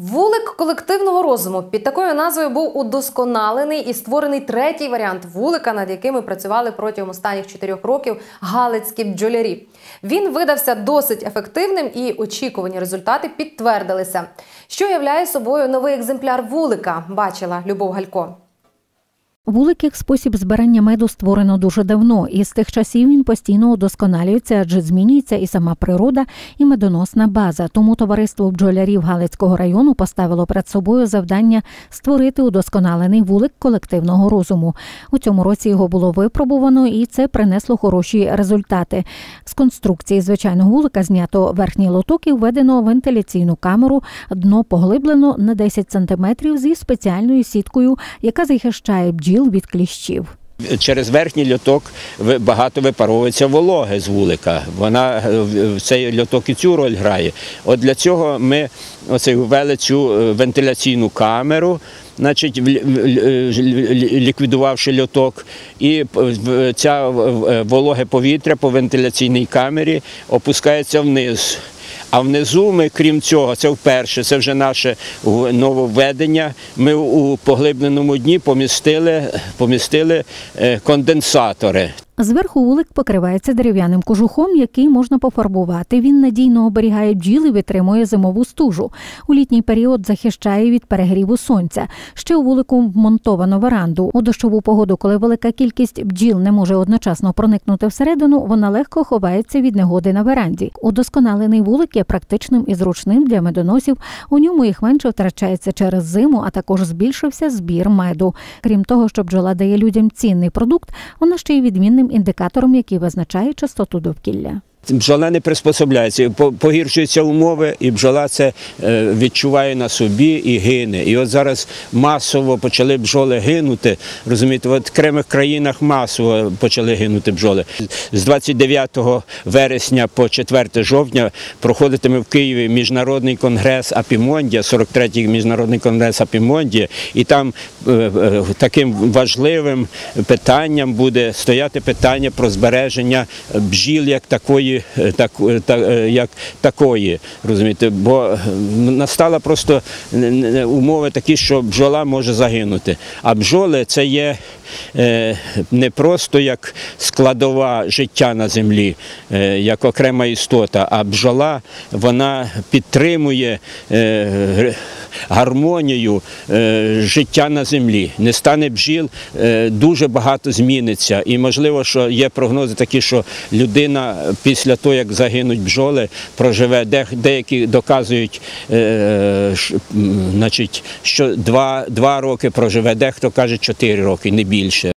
Вулик колективного розуму під такою назвою був удосконалений і створений третій варіант вулика, над якими працювали протягом останніх чотирьох років галицькі бджолярі. Він видався досить ефективним, і очікувані результати підтвердилися. Що являє собою новий екземпляр вулика, бачила Любов Галько. Вулик як спосіб збирання меду створено дуже давно, і з тих часів він постійно удосконалюється, адже змінюється і сама природа, і медоносна база. Тому товариство бджолярів Галицького району поставило перед собою завдання створити удосконалений вулик колективного розуму. У цьому році його було випробувано, і це принесло хороші результати. З конструкції звичайного вулика знято верхній лоток і введено вентиляційну камеру. Дно поглиблено на 10 сантиметрів зі спеціальною сіткою, яка захищає бджіл від кліщів. Через верхній льоток багато випаровується вологи з вулика. Вона е, цей льоток і цю роль грає. От для цього ми оце ввели цю е, вентиляційну камеру. Значить, л- ліквідувавши льоток, і ця вологе повітря по вентиляційній камері опускається вниз. А внизу ми, крім цього, це вперше, це вже наше нововведення. Ми у поглибленому дні помістили, помістили е, конденсатори. Зверху вулик покривається дерев'яним кожухом, який можна пофарбувати. Він надійно оберігає бджіл і витримує зимову стужу. У літній період захищає від перегріву сонця. Ще у вулику вмонтовано веранду. У дощову погоду, коли велика кількість бджіл не може одночасно проникнути всередину, вона легко ховається від негоди на веранді. Удосконалений вулик є практичним і зручним для медоносів. У ньому їх менше втрачається через зиму, а також збільшився збір меду. Крім того, що бджола дає людям цінний продукт, вона ще й відмінним індикатором, який визначає частоту довкілля. Бджола не приспособляється, погіршуються умови, і бджола це е, відчуває на собі і гине. І от зараз масово почали бджоли гинути. Розумієте, в окремих країнах масово почали гинути бджоли. З 29 вересня по 4 жовтня проходитиме в Києві міжнародний конгрес Апімондія, 43-й міжнародний конгрес Апімондія, і там е, е, таким важливим питанням буде стояти питання про збереження бджіл як такої, е, так, е, та- е, як такої, розумієте, бо настала просто умови такі, що бджола може загинути. А бджоли це є не просто як складова життя на землі, як окрема істота, а бджола вона підтримує гармонію е, життя на землі. Не стане бджіл, е, дуже багато зміниться. І можливо, що є прогнози такі, що людина після того, як загинуть бджоли, проживе, де, деякі доказують, е, ш- значить, що два, роки проживе, дехто каже чотири роки, не більше.